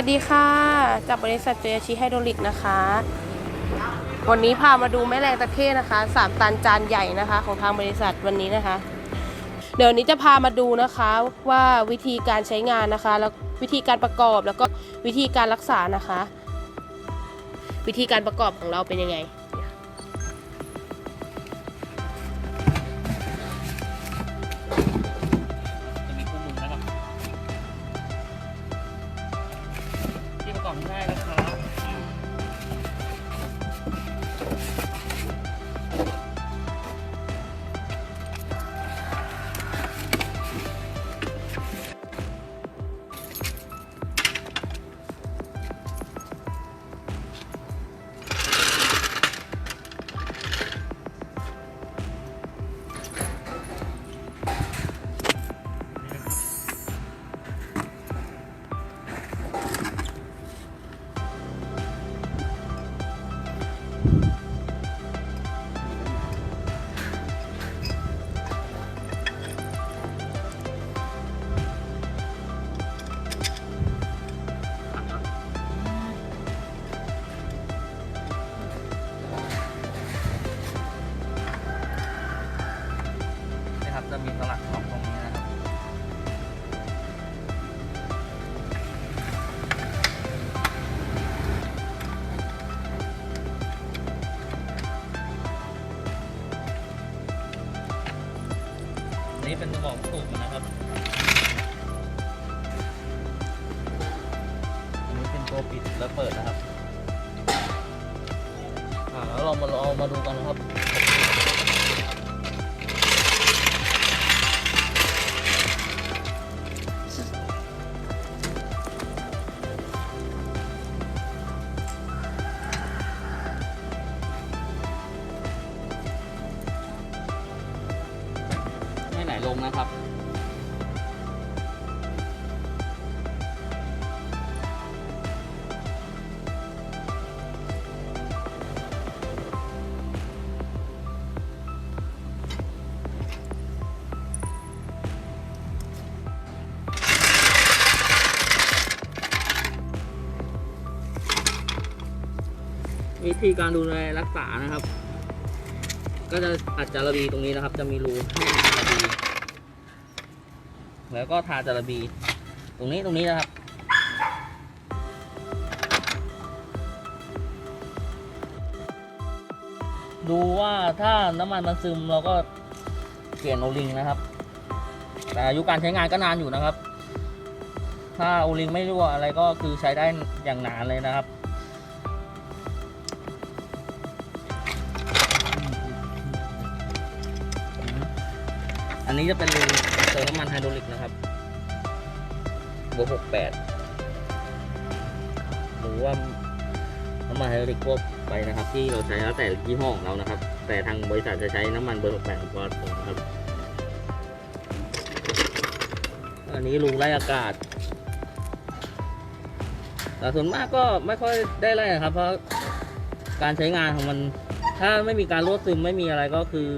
วัสดีค่ะ จากบริษัทเจยชิไฮดรอลิกนะคะ วันนี้พามาดูแม่แรงตะเข้นะคะสามตันจานใหญ่นะคะ ของทางบริษัทวันนี้นะคะ เดี๋ยววันนี้จะพามาดูนะคะว่าวิธีการใช้งานนะคะ แล้ววิธีการประกอบแล้วก็วิธีการรักษานะคะ วิธีการประกอบของเราเป็นยังไง ที่ประกอบง่ายนะคะ จะมีสลักสองตรงนี้นะครับนี่เป็นกระบอกสูบนะครับ อันนี้เป็นตัวปิดและเปิดนะครับอ่าแล้วเรามาลองมาดูกันนะครับ ลงนะครับ วิธีการดูแลรักษานะครับก็จะอัดจาระบีตรงนี้นะครับ จะมีรูให้จาระบี แล้วก็ทาจาระบี ตรงนี้ตรงนี้นะครับ ดูว่าถ้าน้ำมันมันซึมเราก็เปลี่ยนโอลิงนะครับ แต่อายุการใช้งานก็นานอยู่นะครับ ถ้าโอลิงไม่รั่วอะไรก็คือใช้ได้อย่างนานเลยนะครับ อันนี้จะเป็นรูเติมน้ำมันไฮดรอลิกนะครับเบอร์หกแปดหรือว่าน้ำมันไฮดรอลิกทั่วไปนะครับ ที่เราใช้แล้วแต่ยี่ห้อของเรานะครับ แต่ทางบริษัทจะใช้น้ำมันเบอร์หกแปดของตัวตรงนะครับ อันนี้รูไล่อากาศแต่ส่วนมากก็ไม่ค่อยได้ไล่นะครับ เพราะการใช้งานของมัน ถ้าไม่มีการรั่วซึมไม่มีอะไรก็คือ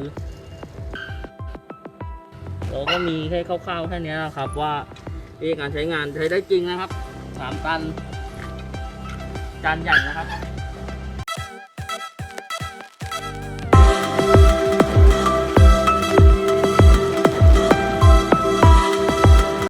เราก็มีแค่คร่าวๆแค่นี้นะครับว่าการใช้งานใช้ได้จริงนะครับ 3 ตัน จานใหญ่นะครับ